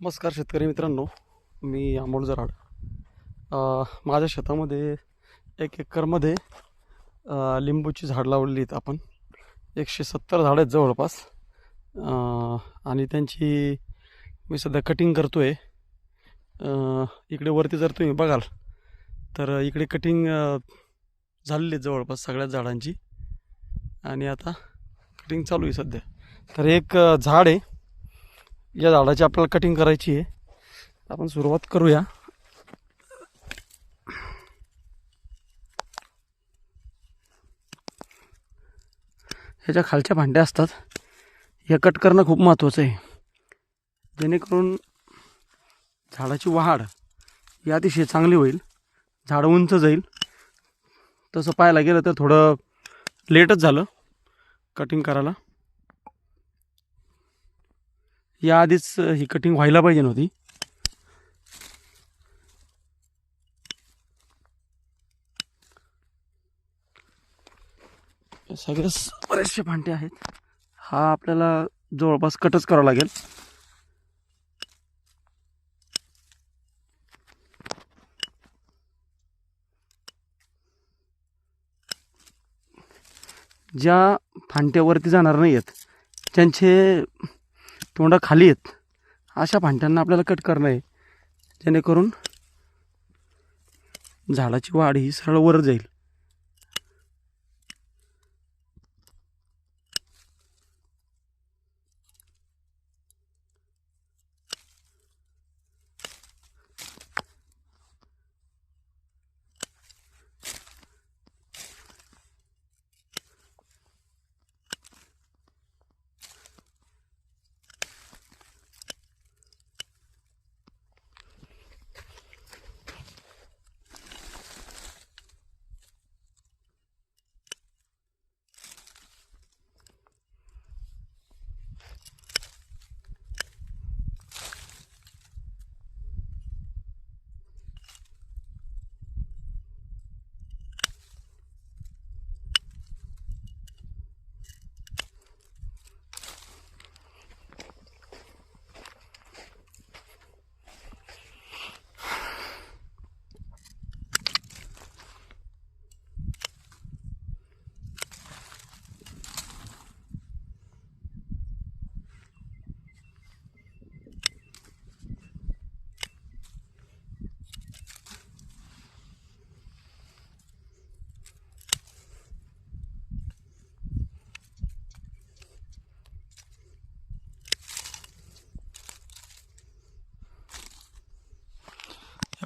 नमस्कार शेतकरी मित्रांनो मी आंबोळ जराड. माझ्या शेतामध्ये एक एकरमध्ये लिंबूची झाड लावलेली आहेत आपण. एकशे सत्तर झाडं आहेत जवळपास. आणि त्यांची मी सध्या कटिंग करतो आहे इकडे वरती जर तुम्ही बघाल तर इकडे कटिंग झालेली आहेत जवळपास सगळ्याच झाडांची. आणि आता कटिंग चालू आहे सध्या. तर एक झाड आहे या झाडाची आपल्याला कटिंग करायची आहे. आपण सुरुवात करूया. ह्याच्या खालच्या भांड्या असतात. या कट करणं खूप महत्त्वाचं आहे. जेणेकरून झाडाची वाढ ही अतिशय चांगली होईल. झाड उंच जाईल. तसं पाहायला गेलं तर थोडं लेटच झालं कटिंग करायला. याआधीच ही कटिंग व्हायला पाहिजे नव्हती. सगळे बरेचसे भांडे आहेत. हा आपल्याला जवळपास कटच करावा लागेल. ज्या फांट्यावरती जाणार नाही आहेत त्यांचे तोंडा खाली आहेत. अशा भांड्यांना आपल्याला कट करणं आहे. जेणेकरून झाडाची वाढ ही सरळ वर जाईल.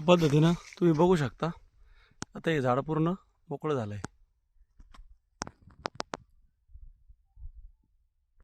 अशा पद्धतीनं तुम्ही बघू शकता. आता हे झाड पूर्ण मोकळं झालं आहे